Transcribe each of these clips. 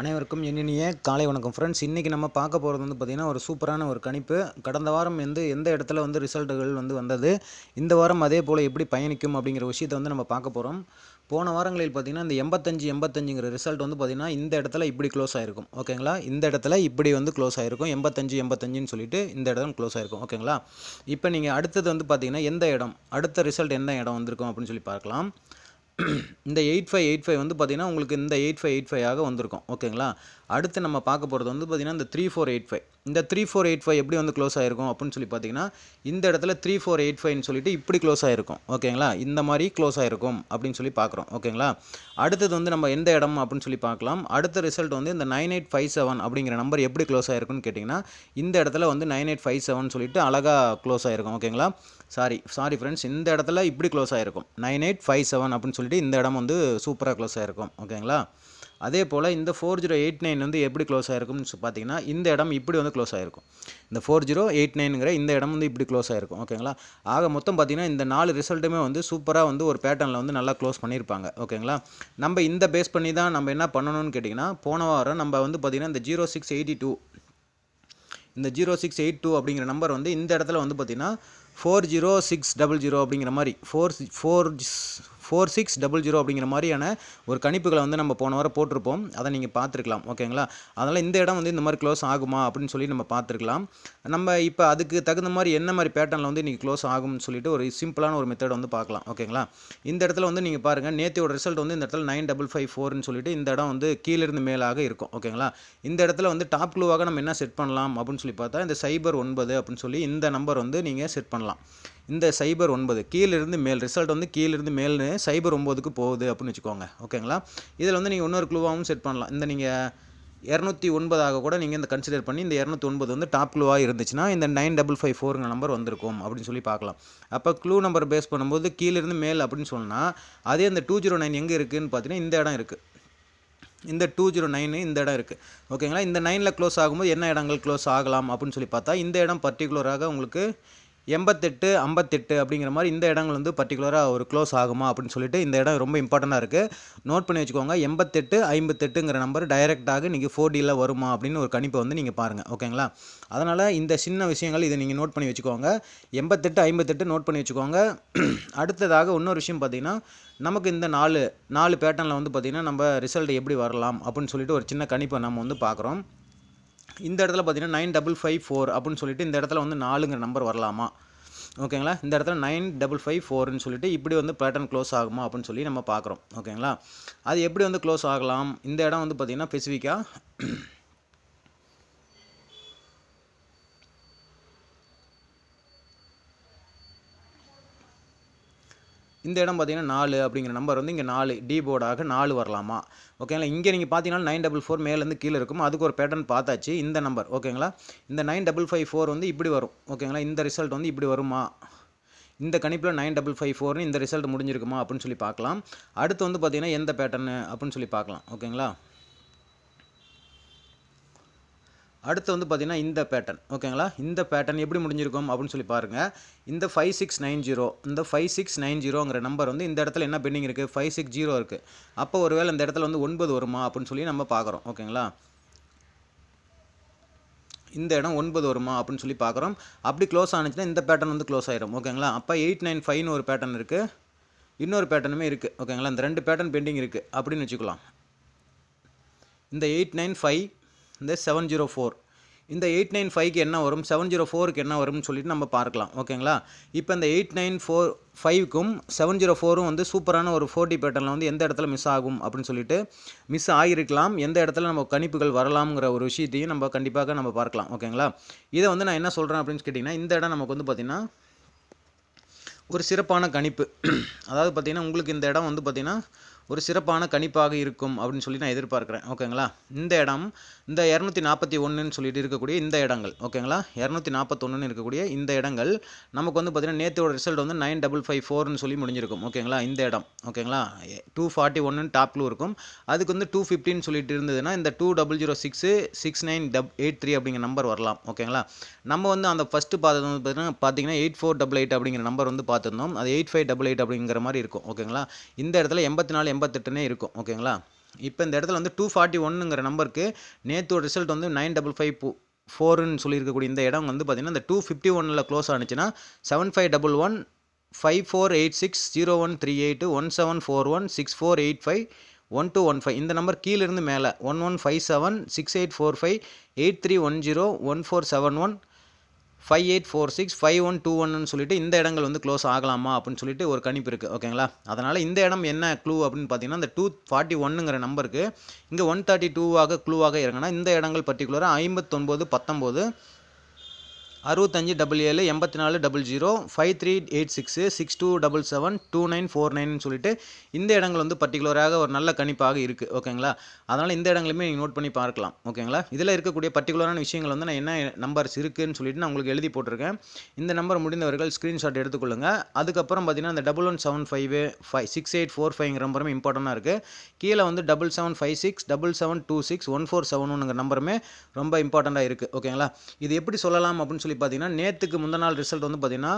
அனைவருக்கும் இனிய காலை வணக்கம். ஃப்ரெண்ட்ஸ் இன்றைக்கி நம்ம பார்க்க போகிறது வந்து பார்த்திங்கன்னா ஒரு சூப்பரான ஒரு கணிப்பு. கடந்த வாரம் வந்து எந்த இடத்துல வந்து ரிசல்ட்டுகள் வந்து வந்தது? இந்த வாரம் அதே போல் எப்படி பயணிக்கும் அப்படிங்கிற விஷயத்தை வந்து நம்ம பார்க்க போகிறோம் போன வாரங்களில் பார்த்திங்கன்னா இந்த எண்பத்தஞ்சு எண்பத்தஞ்சுங்கிற ரிசல்ட் வந்து பார்த்திங்கன்னா இந்த இடத்துல இப்படி க்ளோஸ் ஆகிருக்கும் ஓகேங்களா இந்த இடத்துல இப்படி வந்து க்ளோஸ் ஆகிருக்கும் எண்பத்தஞ்சு எண்பத்தஞ்சுன்னு சொல்லிட்டு இந்த இடம் க்ளோஸ் ஆகிருக்கும் ஓகேங்களா இப்போ நீங்கள் அடுத்தது வந்து பார்த்திங்கன்னா எந்த இடம்? அடுத்த ரிசல்ட் எந்த இடம் வந்திருக்கும் அப்படின்னு சொல்லி பார்க்கலாம். இந்த எயிட் ஃபைவ் எயிட் ஃபைவ் வந்து பார்த்திங்கன்னா உங்களுக்கு இந்த எயிட் ஃபைவ் எயிட் ஃபைவ் ஆக வந்திருக்கும். ஓகேங்களா அடுத்து நம்ம பார்க்க போகிறது வந்து பார்த்திங்கன்னா இந்த த்ரீ ஃபோர் எயிட் ஃபைவ் இந்த த்ரீ ஃபோர் எயிட் ஃபைவ் எப்படி வந்து க்ளோஸ் ஆகிருக்கும் அப்படின்னு சொல்லி பார்த்தீங்கன்னா இந்த இடத்துல த்ரீ ஃபோர் எயிட் ஃபைவ்னு சொல்லிட்டு இப்படி க்ளோஸ் ஆகிருக்கும் ஓகேங்களா இந்த மாதிரி க்ளோஸ் ஆகிருக்கும் அப்படின்னு சொல்லி பார்க்குறோம். ஓகேங்களா அடுத்தது வந்து நம்ம எந்த இடம் அப்படின்னு சொல்லி பார்க்கலாம். அடுத்த ரிசல்ட் வந்து இந்த நைன் எயிட் ஃபைவ் செவன் அப்படிங்கிற நம்பர் எப்படி க்ளோஸ் ஆகிருக்குன்னு கேட்டிங்கன்னா இந்த இடத்துல வந்து நைன் எயிட் ஃபைவ் செவன் சொல்லிட்டு அழகாக க்ளோஸ் ஆகிருக்கும் ஓகேங்களா சாரி சாரி ஃப்ரெண்ட்ஸ் இந்த இடத்துல இப்படி க்ளோஸ் ஆகிருக்கும் நைன் எயிட் ஃபைவ் செவன் அப்படின்னு சொல்லிட்டு இந்த இடம் வந்து சூப்பராக க்ளோஸ் ஆகிருக்கும் ஓகேங்களா அதே போல் இந்த ஃபோர் ஜீரோ எயிட் நைன் வந்து எப்படி க்ளோஸ் ஆகிருக்கும்னு பார்த்தீங்கன்னா இந்த இடம் இப்படி வந்து க்ளோஸ் ஆகிருக்கும் இந்த ஃபோர் ஜீரோ எயிட் நைனுங்கிற இந்த இடம் வந்து இப்படி க்ளோஸ் ஆகிருக்கும் ஓகேங்களா ஆக மொத்தம் பார்த்தீங்கன்னா இந்த நாலு ரிசல்ட்டுமே வந்து சூப்பராக வந்து ஒரு பேட்டர்னில் வந்து நல்லா க்ளோஸ் பண்ணியிருப்பாங்க. ஓகேங்களா நம்ம இந்த பேஸ் பண்ணி தான் நம்ம என்ன பண்ணணும்னு கேட்டிங்கன்னா போன வாரம் நம்ம வந்து பார்த்திங்கன்னா இந்த ஜீரோ சிக்ஸ் எயிட்டி டூ இந்த ஜீரோ சிக்ஸ் எயிட் டூ அப்படிங்கிற நம்பர் வந்து இந்த இடத்துல வந்து பார்த்திங்கன்னா four zero six double zero அப்படிங்கிற மாதிரி four four four six double zero அப்படிங்கிற மாதிரியான ஒரு கணிப்புகளை வந்து நம்ம போன வாரம் போட்டிருப்போம். அதை நீங்கள் பார்த்துருக்கலாம். ஓகேங்களா? அதனால் இந்த இடம் வந்து இந்த மாதிரி க்ளோஸ் ஆகுமா அப்படின்னு சொல்லி நம்ம பார்த்துருக்கலாம். நம்ம இப்போ அதுக்கு தகுந்த மாதிரி என்ன மாதிரி பேட்டர்னில் வந்து இன்றைக்கி க்ளோஸ் ஆகும்னு சொல்லிட்டு ஒரு சிம்பிளான ஒரு மெத்தட் வந்து பார்க்கலாம். ஓகேங்களா? இந்த இடத்துல வந்து நீங்கள் பாருங்கள் நேத்தியோட ரிசல்ட் வந்து இந்த இடத்துல நைன் டபுள் ஃபைவ் ஃபோர்னு சொல்லிட்டு இந்த இடம் வந்து கீழிருந்து மேலாக இருக்கும். ஓகேங்களா? இந்த இடத்துல வந்து டாப் க்ளூவாக நம்ம என்ன செட் பண்ணலாம் அப்படின்னு சொல்லி பார்த்தா இந்த சைபர் ஒன்பது அப்படின்னு சொல்லி இந்த நம்பர் வந்து நீங்கள் செட் பண்ணலாம். இந்த சைபர் ஒன்பது கீழிருந்து மேல் ரிசல்ட் வந்து கீழிருந்து மேல்னு சைபர் ஒம்போதுக்கு போகுது அப்படின்னு வச்சுக்கோங்க ஓகேங்களா? இதில் வந்து நீங்கள் இன்னொரு க்ளூவாகவும் செட் பண்ணலாம். இந்த நீங்கள் இரநூத்தி ஒன்பதாக கூட நீங்கள் இந்த கன்சிடர் பண்ணி இந்த இரநூத்தி ஒன்பது வந்து டாப் க்ளூவாக இருந்துச்சுன்னா இந்த நைன் டபுள் ஃபைவ் ஃபோருங்க நம்பர் வந்திருக்கும் அப்படின்னு சொல்லி பார்க்கலாம். அப்போ க்ளூ நம்பர் பேஸ் பண்ணும்போது கீழிருந்து மேல் அப்படின்னு சொன்னால் அதே இந்த டூ ஜீரோ நைன் எங்கே இருக்குதுன்னு பார்த்தீங்கன்னா இந்த இடம் இருக்குது இந்த டூ ஜீரோ நைனு இந்த இடம் இருக்குது ஓகேங்களா? இந்த நைனில் க்ளோஸ் ஆகும்போது என்ன இடங்கள் க்ளோஸ் ஆகலாம் அப்படின்னு சொல்லி பார்த்தா இந்த இடம் பர்டிகுலராக உங்களுக்கு எண்பத்தெட்டு ஐம்பத்தெட்டு அப்படிங்கிற மாதிரி இந்த இடங்கள் வந்து பர்டிகுலராக ஒரு க்ளோஸ் ஆகுமா அப்படின்னு சொல்லிட்டு இந்த இடம் ரொம்ப இம்பார்ட்டண்ட்டாக இருக்குது நோட் பண்ணி வச்சுக்கோங்க எண்பத்தெட்டு ஐம்பத்தெட்டுங்கிற நம்பர் டைரெக்டாக நீங்கள் ஃபோர் டியில் வருமா அப்படின்னு ஒரு கணிப்பை வந்து நீங்கள் பாருங்கள் ஓகேங்களா அதனால் இந்த சின்ன விஷயங்கள் இதை நீங்கள் நோட் பண்ணி வச்சுக்கோங்க. எண்பத்தெட்டு ஐம்பத்தெட்டு நோட் பண்ணி வச்சுக்கோங்க. அடுத்ததாக இன்னொரு விஷயம் பார்த்தீங்கன்னா நமக்கு இந்த நாலு நாலு பேட்டர்னில் வந்து பார்த்திங்கன்னா நம்ம ரிசல்ட் எப்படி வரலாம் அப்படின்னு சொல்லிட்டு ஒரு சின்ன கணிப்பை நம்ம வந்து பார்க்குறோம். இந்த இடத்துல பார்த்தீங்கன்னா நைன் டபுள் ஃபைவ் ஃபோர் அப்படின்னு சொல்லிட்டு இந்த இடத்துல வந்து நாலுங்கிற நம்பர் வரலாமா? ஓகேங்களா இந்த இடத்துல நைன் டபுள் ஃபைவ் ஃபோர்னு சொல்லிட்டு இப்படி வந்து பேட்டர்ன் க்ளோஸ் ஆகுமா அப்படின்னு சொல்லி நம்ம பார்க்குறோம். ஓகேங்களா அது எப்படி வந்து க்ளோஸ் ஆகலாம்? இந்த இடம் வந்து பார்த்திங்கன்னா ஸ்பெசிஃபிக்காக இந்த இடம் பார்த்தீங்கன்னா நாலு அப்படிங்கிற நம்பர் வந்து இங்கே நாலு டி போர்டாக நாலு வரலாமா? ஓகேங்களா இங்கே நீங்கள் பார்த்தீங்கன்னா நைன் டபுள் ஃபோர் மேலேருந்து கீழே இருக்கும். அதுக்கு ஒரு பேட்டர்ன் பார்த்தாச்சு. இந்த நம்பர் ஓகேங்களா இந்த நைன் டபுள் ஃபைவ் ஃபோர் வந்து இப்படி வரும். ஓகேங்களா இந்த ரிசல்ட் வந்து இப்படி வருமா? இந்த கணிப்பில் நைன் டபுள் ஃபைவ் ஃபோர்னு இந்த ரிசல்ட் முடிஞ்சிருக்குமா? அப்படின்னு சொல்லி பார்க்கலாம். அடுத்து வந்து பார்த்தீங்கன்னா எந்த பேட்டர்னு அப்படின்னு சொல்லி பார்க்கலாம். ஓகேங்களா அடுத்து வந்து பார்த்திங்கன்னா இந்த பேட்டர்ன் ஓகேங்களா இந்த பேட்டர்ன் எப்படி முடிஞ்சிருக்கும் அப்படின்னு சொல்லி பாருங்கள் இந்த ஃபைவ் சிக்ஸ் நைன் ஜீரோ இந்த ஃபைவ் சிக்ஸ் நைன் ஜீரோங்கிற நம்பர் வந்து இந்த இடத்துல என்ன பெண்டிங் இருக்குது ஃபைவ் சிக்ஸ் ஜீரோ இருக்குது அப்போ ஒருவேளை இந்த இடத்துல வந்து ஒன்பது வருமா அப்படின்னு சொல்லி நம்ம பார்க்குறோம் ஓகேங்களா இந்த இடம் ஒன்பது வருமா அப்படின்னு சொல்லி பார்க்குறோம் அப்படி க்ளோஸ் ஆனிச்சுன்னா இந்த பேட்டர்ன் வந்து க்ளோஸ் ஆயிரும் ஓகேங்களா அப்போ எயிட் நைன் ஃபைவ்னு ஒரு பேட்டர்ன் இருக்குது இன்னொரு பேட்டர்னுமே இருக்குது ஓகேங்களா இந்த ரெண்டு பேட்டர்ன் பெண்டிங் இருக்குது அப்படின்னு வச்சுக்கலாம். இந்த எயிட் நைன் ஃபைவ் இந்த செவன் ஜீரோ ஃபோர் இந்த எயிட் நைன் ஃபைவ்க்கு என்ன வரும்? செவன் ஜீரோ ஃபோருக்கு என்ன வரும்னு சொல்லிட்டு நம்ம பார்க்கலாம். ஓகேங்களா? இப்போ இந்த எயிட் நைன் ஃபோர் ஃபைவ்க்கும் செவன் ஜீரோ ஃபோரும் வந்து சூப்பரான ஒரு ஃபோர்ட்டி பேட்டர்னில் வந்து எந்த இடத்துல மிஸ் ஆகும் அப்படின்னு சொல்லிட்டு மிஸ் ஆகிருக்கலாம் எந்த இடத்துல நம்ம கணிப்புகள் வரலாம்ங்கிற ஒரு விஷயத்தையும் நம்ம கண்டிப்பாக நம்ம பார்க்கலாம். ஓகேங்களா? இதை வந்து நான் என்ன சொல்கிறேன் அப்படின்னு கேட்டிங்கன்னா இந்த இடம் நமக்கு வந்து பார்த்திங்கன்னா ஒரு சிறப்பான கணிப்பு. அதாவது பார்த்திங்கன்னா உங்களுக்கு இந்த இடம் வந்து பார்த்திங்கன்னா ஒரு சிறப்பான கணிப்பாக இருக்கும் அப்படின்னு சொல்லி நான் எதிர்பார்க்குறேன். ஓகேங்களா? இந்த இடம் இந்த இரநூத்தி நாற்பத்தி ஒன்றுன்னு சொல்லிட்டு இருக்கக்கூடிய இந்த இடங்கள். ஓகேங்களா? இரநூத்தி நாற்பத்தொன்னு இருக்கக்கூடிய இந்த இடங்கள் நமக்கு வந்து பார்த்திங்கன்னா நேற்றோட ரிசல்ட் வந்து நைன் டபுள் ஃபைவ் ஃபோர்னு சொல்லி முடிஞ்சிருக்கும். ஓகேங்களா? இந்த இடம். ஓகேங்களா? டூ ஃபார்ட்டி ஒன்னு டாப்ல இருக்கும். அதுக்கு வந்து டூ ஃபிஃப்டின்னு சொல்லிட்டு இருந்ததுன்னா இந்த two double zero six six nine dub eight three அப்படிங்கிற நம்பர் வரலாம். ஓகேங்களா? நம்ம வந்து அந்த ஃபஸ்ட்டு பார்த்தது வந்து பார்த்தீங்கன்னா பார்த்தீங்கன்னா எயிட் ஃபோர் டபுள் எயிட் அப்படிங்கிற நம்பர் வந்து பார்த்துருந்தோம். அது எயிட் ஃபைவ் டபுள் எயிட் அப்படிங்கிற மாதிரி இருக்கும். ஓகேங்களா? இந்த இடத்துல எண்பத்தி நாலு எண்பத்தெட்டுனே இருக்கும் ஓகேங்களா? இப்போ இந்த இடத்துல வந்து டூ ஃபார்ட்டி ஒன்னுங்கிற நம்பருக்கு நேற்று ரிசல்ட் வந்து நைன் டபுள் ஃபைவ் ஃபோருன்னு சொல்லியிருக்கக்கூடிய இந்த இடம் வந்து பார்த்திங்கன்னா இந்த டூ ஃபிஃப்டி ஒனில் close ஆனிச்சுன்னா seven five double one five four eight six zero one three eight one seven four one six four eight five one two one five இந்த number கீழேருந்து மேலே one one five seven six eight four five eight three one zero one four seven one five eight four six five one two ஒன்னு சொல்லிட்டு இந்த இடங்கள் வந்து close ஆகலாமா அப்படின்னு சொல்லிட்டு ஒரு கணிப்பு இருக்குது ஓகேங்களா அதனால் இந்த இடம் என்ன க்ளூ அப்படின்னு பார்த்தீங்கன்னா இந்த டூ ஃபார்ட்டி ஒன்னுங்கிற நம்பருக்கு இங்கே ஒன் தேர்ட்டி டூவாக க்ளூவாக இருக்குன்னா இந்த இடங்கள் பர்டிகுலராக ஐம்பத்தொன்பது பத்தொம்போது அறுபத்தஞ்சு டபுள் ஏழு எண்பத்தி நாலு double zero five three eight six six two double seven two nine four nine சொல்லிட்டு இந்த இடங்கள் வந்து பர்டிகுலராக ஒரு நல்ல கணிப்பாக இருக்குது ஓகேங்களா அதனால் இந்த இடங்களுமே நீங்கள் நோட் பண்ணி பார்க்கலாம். ஓகேங்களா இதில் இருக்கக்கூடிய பர்டிகுலரான விஷயங்கள் வந்து நான் என்ன நம்பர்ஸ் இருக்குதுன்னு சொல்லிட்டு நான் உங்களுக்கு எழுதி போட்டிருக்கேன். இந்த நம்பர் முடிந்தவர்கள் ஸ்க்ரீன்ஷாட் எடுத்துக்கொள்ளுங்கள் அதுக்கப்புறம் பார்த்தீங்கன்னா இந்த double one seven five five six eight four ஃபைவ்ங்கிற நம்பருமே இம்பார்ட்டண்ட்டாக இருக்குது கீழே வந்து double seven five six double seven two six one four seven ஒன்னுங்கிற நம்பருமே ரொம்ப இம்பார்ட்டண்ட்டாக இருக்குது ஓகேங்களா இது எப்படி சொல்லலாம் அப்படின்னு சொல்லி பார்த்தீங்கன்னா நேற்றுக்கு முந்த நாள் ரிசல்ட் வந்து பார்த்தீங்கன்னா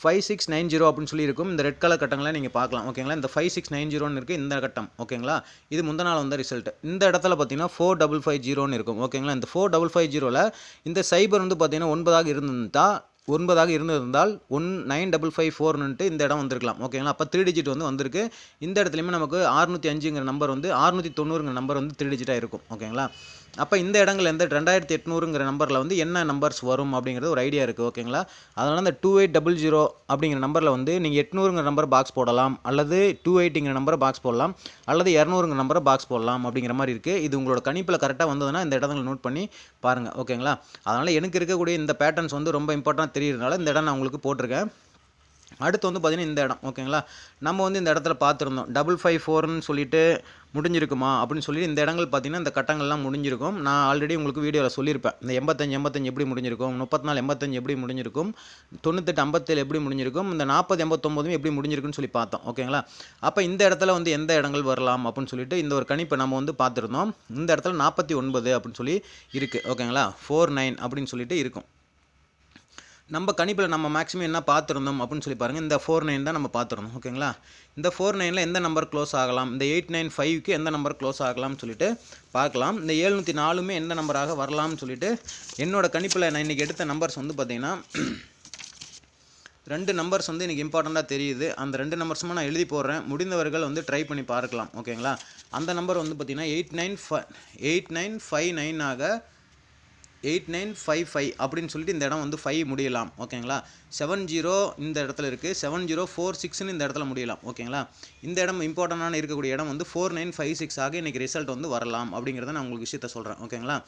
ஃபைவ் சிக்ஸ் நைன் ஜீரோ அப்படின்னு சொல்லியிருக்கும் இந்த ரெட் கலர் கட்டங்களை நீங்கள் பார்க்கலாம். ஓகேங்களா இந்த ஃபைவ் சிக்ஸ் நைன் ஜீரோன்னு இருக்குது இந்த கட்டம். ஓகேங்களா இது முந்த நாள் வந்த ரிசல்ட் இந்த இடத்துல பார்த்தீங்கன்னா ஃபோர் டபுள் ஃபைவ் ஜீரோன்னு இருக்கும். ஓகேங்களா இந்த ஃபோர் டபுள் ஃபைவ் ஜீரோவில் இந்த சைபர் வந்து பார்த்தீங்கன்னா ஒன்பதாக இருந்திருந்தால் ஒன்பதாக இருந்திருந்தால் ஒன் நைன் டபுள் ஃபைவ் ஃபோர்னுட்டு இந்த இடம் வந்திருக்கலாம். ஓகேங்களா அப்போ த்ரீ டிஜிட் வந்து வந்திருக்கு. இந்த இடத்துலையுமே நமக்கு ஆறுநூற்றி அஞ்சுங்கிற நம்பர் வந்து ஆறுநூற்றி தொண்ணூறுங்கிற நம்பர் வந்து த்ரீ டிஜிட்டாக இருக்கும். ஓகேங்களா அப்போ இந்த இடங்கள் எந்த ரெண்டாயிரத்தி எட்நூறுங்கிற நம்பரில் வந்து என்ன நம்பர்ஸ் வரும் அப்படிங்கிறது ஒரு ஐடியா இருக்குது ஓகேங்களா அதனால் அந்த டூ எயிட் டபுள் ஜீரோ அப்படிங்கிற நம்பரில் வந்து நீங்கள் எட்நூறுங்கிற நம்பர் பாக்ஸ் போடலாம் அல்லது டூ எயிட்டிங்கிற நம்பரை பாக்ஸ் போடலாம் அல்லது இரநூறுங்கிற நம்பரை பாக்ஸ் போடலாம் அப்படிங்கிற மாதிரி இருக்குது இது உங்களோட கணிப்பில் கரெக்டாக வந்ததுன்னா இந்த இடங்களை நோட் பண்ணி பாருங்கள் ஓகேங்களா அதனால் எனக்கு இருக்கக்கூடிய இந்த பேட்டர்ன்ஸ் வந்து ரொம்ப இம்பார்ட்டன்ட் தெரியுறதுனால இந்த இடம் நான் உங்களுக்கு போட்டிருக்கேன். அடுத்து வந்து பார்த்திங்கன்னா இந்த இடம் ஓகேங்களா? நம்ம வந்து இந்த இடத்துல பார்த்துருந்தோம். டபுள் ஃபைவ் ஃபோர்னு சொல்லிட்டு முடிஞ்சிருக்குமா? அப்படின்னு சொல்லி இந்த இடங்கள் பார்த்திங்கன்னா இந்த கட்டங்கள்லாம் முடிஞ்சிருக்கும். நான் ஆல்ரெடி உங்களுக்கு வீடியோவில் சொல்லியிருப்பேன். இந்த எண்பத்தஞ்சு எண்பத்தஞ்சு எப்படி முடிஞ்சிருக்கும்? முப்பத்தி நாலு எண்பத்தஞ்சு எப்படி முடிஞ்சிருக்கும்? தொண்ணூத்தெட்டு ஐம்பத்தேழு எப்படி முடிஞ்சிருக்கும்? இந்த நாற்பது எண்பத்தொம்போதும் எப்படி முடிஞ்சிருக்குன்னு சொல்லி பார்த்தோம். ஓகேங்களா? அப்போ இந்த இடத்துல வந்து எந்த இடங்கள் வரலாம் அப்படின்னு சொல்லிட்டு இந்த ஒரு கணிப்பை நம்ம வந்து பார்த்துருந்தோம். இந்த இடத்துல நாற்பத்தி ஒன்பது அப்படின்னு சொல்லி இருக்குது ஓகேங்களா? ஃபோர் நைன் அப்படின்னு சொல்லிட்டு இருக்கும். நம்ம கணிப்பில் நம்ம மேக்ஸிமம் என்ன பார்த்துருந்தோம் அப்படின்னு சொல்லி பாருங்கள் இந்த ஃபோர் நைன் தான் நம்ம பார்த்துருந்தோம். ஓகேங்களா இந்த ஃபோர் நைனில் எந்த நம்பர் க்ளோஸ் ஆகலாம்? இந்த எயிட் நைன் ஃபைவ்க்கு எந்த நம்பர் க்ளோஸ் ஆகலாம்னு சொல்லிட்டு பார்க்கலாம். இந்த ஏழ்நூற்றி நாலுமே எந்த நம்பராக வரலாம்னு சொல்லிட்டு என்னோடய கணிப்பில் நான் இன்றைக்கி எடுத்த நம்பர்ஸ் வந்து பார்த்திங்கன்னா ரெண்டு நம்பர்ஸ் வந்து எனக்கு இம்பார்ட்டண்ட்டாக தெரியுது. அந்த ரெண்டு நம்பர்ஸுமே நான் எழுதி போடுறேன். முடிந்தவர்கள் வந்து ட்ரை பண்ணி பார்க்கலாம். ஓகேங்களா அந்த நம்பர் வந்து பார்த்திங்கன்னா eight nine five eight nine five நைனாக eight nine five five அப்படின்னு சொல்லிட்டு இந்த இடம் வந்து ஃபைவ் முடியலாம். ஓகேங்களா? செவன் ஜீரோ இந்த இடத்துல இருக்குது செவன் ஜீரோ ஃபோர் சிக்ஸ்னு இந்த இடத்துல முடியலாம். ஓகேங்களா? இந்த இடம் இம்பார்ட்டண்டான இருக்கக்கூடிய இடம் வந்து ஃபோர் நைன் ஃபைவ் சிக்ஸ் ஆக இன்றைக்கி ரிசல்ட் வந்து வரலாம் அப்படிங்கிறத நான் உங்களுக்கு விஷயத்த சொல்கிறேன் ஓகேங்களா?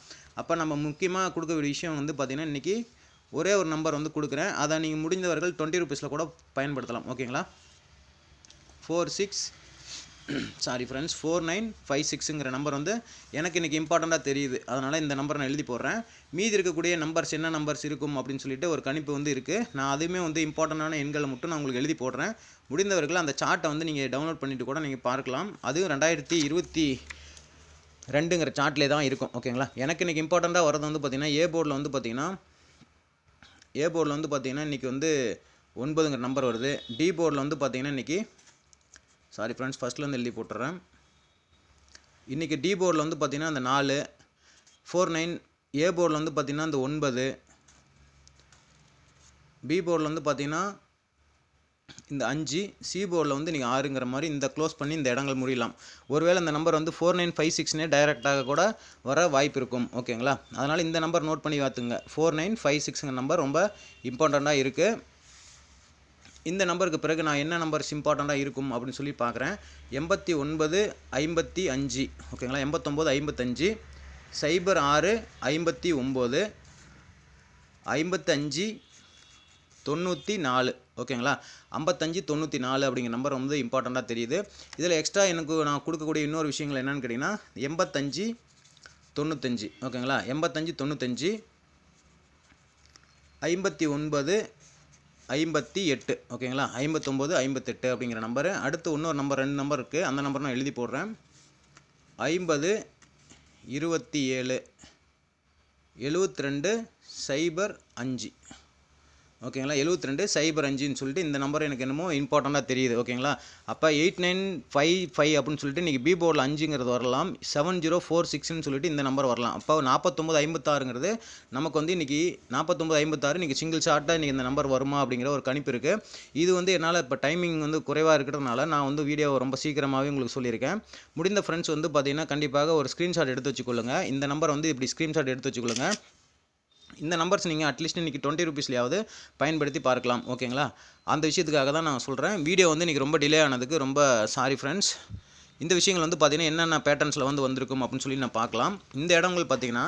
அப்போ நம்ம முக்கியமாக கொடுக்க வேண்டிய விஷயம் வந்து பார்த்திங்கன்னா இன்றைக்கி ஒரே ஒரு நம்பர் வந்து கொடுக்குறேன். அதை நீங்கள் முடிந்தவர்கள் டுவெண்ட்டி ருபீஸில் கூட பயன்படுத்தலாம். ஓகேங்களா? Four six sorry friends four nine five சிக்ஸுங்கிற number வந்து எனக்கு இன்றைக்கி இம்பார்ட்டண்ட்டாக தெரியுது. அதனால் இந்த நம்பரை நான் எழுதி போடுறேன். மீதி இருக்கக்கூடிய நம்பர்ஸ் என்ன நம்பர்ஸ் இருக்கும் அப்படின்னு சொல்லிட்டு ஒரு கணிப்பு வந்து இருக்குது நான் அதுவுமே வந்து இம்பார்ட்டண்ட்டான எண்களை மட்டும் நான் உங்களுக்கு எழுதி போடுறேன். முடிந்தவர்கள் அந்த சார்ட்டை வந்து நீங்கள் டவுன்லோட் பண்ணிவிட்டு கூட நீங்கள் பார்க்கலாம். அதுவும் ரெண்டாயிரத்தி இருபத்தி ரெண்டுங்கிற சார்ட்லேயே தான் இருக்கும். ஓகேங்களா எனக்கு இன்றைக்கி இம்பார்ட்டண்ட்டாக வரது வந்து பார்த்திங்கன்னா ஏ போர்டில் வந்து பார்த்திங்கன்னா ஏ போர்டில் வந்து பார்த்திங்கன்னா இன்றைக்கி வந்து ஒன்பதுங்கிற நம்பர் வருது. டி போர்டில் வந்து பார்த்திங்கன்னா இன்றைக்கி சாரி ஃப்ரெண்ட்ஸ் ஃபஸ்ட்லேருந்து எழுதி போட்டுறேன். இன்றைக்கி டி போர்டில் வந்து பார்த்திங்கன்னா அந்த நாலு ஃபோர் நைன் ஏ போர்டில் வந்து பார்த்திங்கன்னா அந்த ஒன்பது பி போர்டில் வந்து பார்த்திங்கன்னா இந்த அஞ்சு சி போர்டில் வந்து நீங்கள் ஆறுங்கிற மாதிரி இந்த க்ளோஸ் பண்ணி இந்த இடங்கள் முடியலாம். ஒருவேளை இந்த நம்பர் வந்து ஃபோர் நைன் ஃபைவ் சிக்ஸ்னே டைரெக்டாக கூட வர வாய்ப்பு இருக்கும். ஓகேங்களா அதனால் இந்த நம்பர் நோட் பண்ணி பார்த்துங்க. ஃபோர் நைன் ஃபைவ் சிக்ஸுங்கிற நம்பர் ரொம்ப இம்பார்ட்டண்ட்டாக இருக்குது இந்த நம்பருக்கு பிறகு நான் என்ன நம்பர்ஸ் இம்பார்ட்டண்ட்டாக இருக்கும் அப்படின்னு சொல்லி பார்க்குறேன். எண்பத்தி ஒன்பது ஐம்பத்தி அஞ்சு. ஓகேங்களா? எண்பத்தொம்போது ஐம்பத்தஞ்சு. சைபர் ஆறு ஐம்பத்தி ஒம்பது. ஐம்பத்தஞ்சு தொண்ணூற்றி நாலு. ஓகேங்களா? ஐம்பத்தஞ்சு தொண்ணூற்றி நாலு அப்படிங்கிற நம்பர் வந்து இம்பார்ட்டண்ட்டாக தெரியுது. இதில் எக்ஸ்ட்ரா எனக்கு நான் கொடுக்கக்கூடிய இன்னொரு விஷயங்கள் என்னென்னு கேட்டிங்கன்னா எண்பத்தஞ்சு தொண்ணூத்தஞ்சு. ஓகேங்களா? எண்பத்தஞ்சு தொண்ணூத்தஞ்சு. ஐம்பத்தி ஒன்பது ஐம்பத்தி எட்டு ஓகேங்களா? ஐம்பத்தொம்போது ஐம்பத்தெட்டு அப்படிங்கிற நம்பரு அடுத்து இன்னொரு நம்பர் ரெண்டு நம்பர் இருக்குது அந்த நம்பர் நான் எழுதி போடுறேன். ஐம்பது இருபத்தி ஏழு எழுபத்ரெண்டு ரெண்டு சைபர் அஞ்சு. ஓகேங்களா? எழுபத்தி ரெண்டு சைபர் அஞ்சுன்னு சொல்லிட்டு இந்த நம்பர் எனக்கு என்னமோ இம்பார்ட்டண்ட்டாக தெரியுது ஓகேங்களா? அப்போ எயிட் நைன் ஃபைவ் ஃபைவ் அப்படின்னு சொல்லிட்டு இன்றைக்கி பி போர்டில் அஞ்சுங்கிறது வரலாம். செவன் ஜீரோ ஃபோர் சிக்ஸ்னு சொல்லிட்டு இந்த நம்பர் வரலாம். அப்போ நாற்பத்தொம்பது ஐம்பத்தாறுங்கிறது நமக்கு வந்து இன்றைக்கி நாற்பத்தொம்பது ஐம்பத்தாறு இன்றைக்கி சிங்கிள் ஷார்ட்டாக இன்றைக்கி இந்த நம்பர் வருமா அப்படிங்கிற ஒரு கணிப்பு இருக்குது இது வந்து என்னால் இப்போ டைமிங் வந்து குறைவாக இருக்கிறதுனால நான் வந்து வீடியோவை ரொம்ப சீக்கிரமாகவே உங்களுக்கு சொல்லியிருக்கேன். முடிந்த ஃப்ரெண்ட்ஸ் வந்து பார்த்தீங்கன்னா கண்டிப்பாக ஒரு ஸ்க்ரீன்ஷாட் எடுத்து வச்சுக்கொள்ளுங்கள் இந்த நம்பர் வந்து இப்படி ஸ்க்ரீன்ஷாட் எடுத்து வச்சுக்கொள்ளுங்கள் இந்த நம்பர்ஸ் நீங்கள் அட்லீஸ்ட் இன்றைக்கி டுவெண்ட்டி ருபீஸ்லையாவது பயன்படுத்தி பார்க்கலாம் ஓகேங்களா அந்த விஷயத்துக்காக தான் நான் சொல்கிறேன் வீடியோ வந்து இன்றைக்கி ரொம்ப டிலே ஆனதுக்கு ரொம்ப சாரி ஃப்ரெண்ட்ஸ் இந்த விஷயங்கள் வந்து பார்த்திங்கன்னா என்னென்ன பேட்டர்ன்ஸில் வந்து வந்திருக்கும் அப்படின்னு சொல்லி நான் பார்க்கலாம். இந்த இடங்கள் பார்த்திங்கன்னா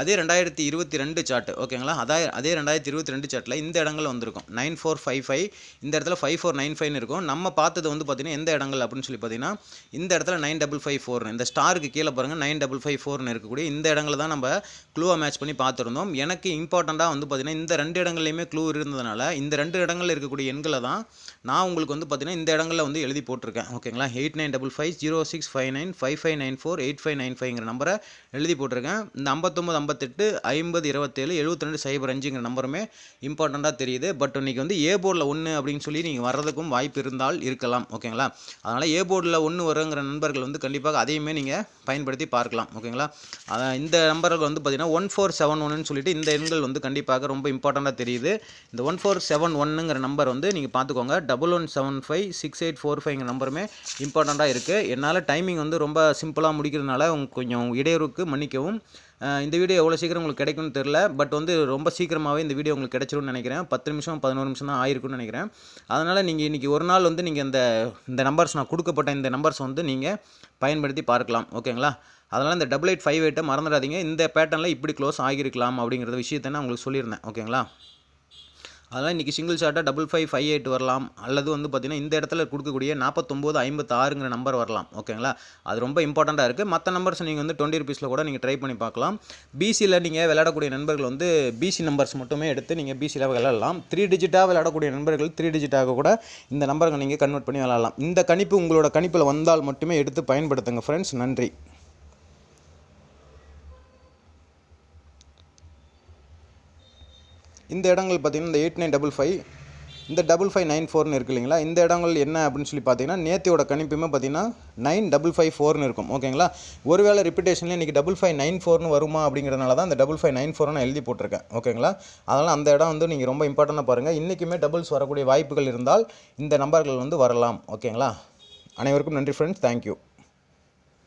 அதே ரெண்டாயிரத்தி இருபத்தி ரெண்டு சார்ட்டு ஓகேங்களா? அதே அதே ரெண்டாயிரத்தி இருபத்தி ரெண்டு சார்ட்டில் இந்த இடங்கள் வந்திருக்கும். நைன் ஃபோர் ஃபைவ் ஃபைவ் இந்த இடத்துல ஃபைவ் ஃபோர் நைன் ஃபைவ்னு இருக்கும். நம்ம பார்த்தது வந்து பார்த்திங்கன்னா எந்த இடங்கள் அப்படின்னு சொல்லி பார்த்தீங்கன்னா இந்த இடத்துல நைன் டபுள் ஃபைவ் ஃபோர்னு இந்த ஸ்டாருக்கு கீழே பாருங்கள் நைன் டபுள் ஃபைவ் ஃபோர்னு இருக்கக்கூடிய இந்த இடங்களை தான் நம்ம க்ளூவாக மேட்ச் பண்ணி பார்த்துருந்தோம். எனக்கு இம்பார்ட்டண்ட்டாக வந்து பார்த்திங்கன்னா இந்த ரெண்டு இடங்கள்லையுமே க்ளூ இருந்ததுனால இந்த ரெண்டு இடங்களில் இருக்கக்கூடிய எண்களை தான் நான் உங்களுக்கு வந்து பார்த்திங்கன்னா இந்த இடங்களில் வந்து எழுதி போட்டிருக்கேன். ஓகேங்களா? Eight nine double five zero six five nine five five nine four eight five nine ஃபைவ்ங்கிற நம்பரை எழுதி போட்டிருக்கேன். இந்த ஐம்பத்தொம்பது ஐம்பத்தெட்டு ஐம்பது இருபத்தேழு எழுபத்தி ரெண்டு சைபர் அஞ்சுங்கிற நம்பருமே இம்பார்ட்டண்ட்டாக தெரியுது. பட் இன்றைக்கி வந்து ஏ போர்டில் ஒன்று அப்படின்னு சொல்லி நீங்கள் வர்றதுக்கும் வாய்ப்பு இருந்தால் இருக்கலாம். ஓகேங்களா? அதனால் ஏ போர்டில் ஒன்று வருங்கிற நண்பர்கள் வந்து கண்டிப்பாக அதையுமே நீங்கள் பயன்படுத்தி பார்க்கலாம். ஓகேங்களா? அதான் இந்த நம்பர்கள் வந்து பார்த்திங்கன்னா ஒன் ஃபோர் செவன் ஒன்னு சொல்லிட்டு இந்த எண்கள் வந்து கண்டிப்பாக ரொம்ப இம்பார்ட்டண்ட்டாக தெரியுது. இந்த ஒன் ஃபோர் செவன் ஒன்னுங்கிற நம்பர் வந்து நீங்கள் பார்த்துக்கோங்க double one seven five six eight four ஃபைவ்ங்கிற நம்பருமே இம்பார்ட்டண்ட்டாக இருக்குது என்னால் டைமிங் வந்து ரொம்ப சிம்பிளாக முடிக்கிறதுனால உங்களுக்கு கொஞ்சம் இடையூறுக்கு மன்னிக்கவும். இந்த வீடியோ எவ்வளோ சீக்கிரம் உங்களுக்கு கிடைக்கும்னு தெரில பட் வந்து ரொம்ப சீக்கிரமாகவே இந்த வீடியோ உங்களுக்கு கிடைச்சிரும்னு நினைக்கிறேன். பத்து நிமிஷம் பதினோரு நிமிஷம் தான் ஆயிருக்கும்னு நினைக்கிறேன். அதனால் நீங்கள் இன்றைக்கி ஒரு நாள் வந்து நீங்கள் இந்த இந்த நம்பர்ஸ் நான் கொடுக்கப்பட்ட இந்த நம்பர்ஸ் வந்து நீங்கள் பயன்படுத்தி பார்க்கலாம். ஓகேங்களா? அதனால் இந்த டபுள் எயிட் ஃபைவ் எயிட்டை மறந்துடாதீங்க. இந்த பேட்டர்னில் இப்படி க்ளோஸ் ஆகியிருக்கலாம் அப்படிங்கிற விஷயத்தை நான் உங்களுக்கு சொல்லியிருந்தேன். ஓகேங்களா? அதனால் இன்றைக்கி சிங்கிள் ஷார்ட்டாக டபுள் ஃபைவ் ஃபைவ் எயிட் வரலாம். அல்லது வந்து பார்த்திங்கன்னா இந்த இடத்துல கொடுக்கக்கூடிய நாற்பத்தொம்போது ஐம்பத்தாறுங்கிற நம்பர் வரலாம். ஓகேங்களா அது ரொம்ப இம்பார்ட்டண்ட்டாக இருக்குது மற்ற நம்பர்ஸ் நீங்கள் வந்து டுவெண்ட்டி ருபீஸில் கூட நீங்கள் ட்ரை பண்ணி பார்க்கலாம். பிசியில் நீங்கள் விளையாடக்கூடிய நண்பர்கள் வந்து பிசி நம்பர்ஸ் மட்டுமே எடுத்து நீங்கள் பிசியில் விளையாடலாம். த்ரீ டிஜிட்டாக விளையாடக்கூடிய நண்பர்கள் த்ரீ டிஜிட்டாக கூட இந்த நம்பர்கள் நீங்கள் கன்வெர்ட் பண்ணி விளையாடலாம். இந்த கணிப்பு உங்களோட கணிப்பில் வந்தால் மட்டுமே எடுத்து பயன்படுத்துங்க ஃப்ரெண்ட்ஸ் நன்றி. இந்த இடங்கள் பார்த்தீங்கன்னா இந்த எயிட் நைன் டபுள் ஃபைவ் இந்த டபுள் ஃபைவ் நைன் ஃபோர்னு இருக்கு இல்லைங்களா? இந்த இடங்கள் என்ன அப்படின்னு சொல்லி பார்த்தீங்கன்னா நேத்தியோட கணிப்புமே பார்த்தீங்கன்னா நைன் டபுள் ஃபைவ் ஃபோர்னு இருக்கும். ஓகேங்களா? ஒருவேளை ரிப்பிட்டேஷனில் இன்றைக்கி டபுள் ஃபைவ் நைன் ஃபோர்னு வருமா அப்படிங்கிறனால தான் இந்த டபுள் ஃபைவ் நைன் ஃபோர்னு நான் எழுதி போட்டிருக்கேன். ஓகேங்களா? அதனால் அந்த இடம் வந்து நீங்கள் ரொம்ப இம்பார்ட்டண்ட்டாக பாருங்கள் இன்றைக்குமே டபுள்ஸ் வரக்கூடிய வாய்ப்புகள் இருந்தால் இந்த நம்பர்கள் வந்து வரலாம். ஓகேங்களா? அனைவருக்கும் நன்றி ஃப்ரெண்ட்ஸ் தேங்க்யூ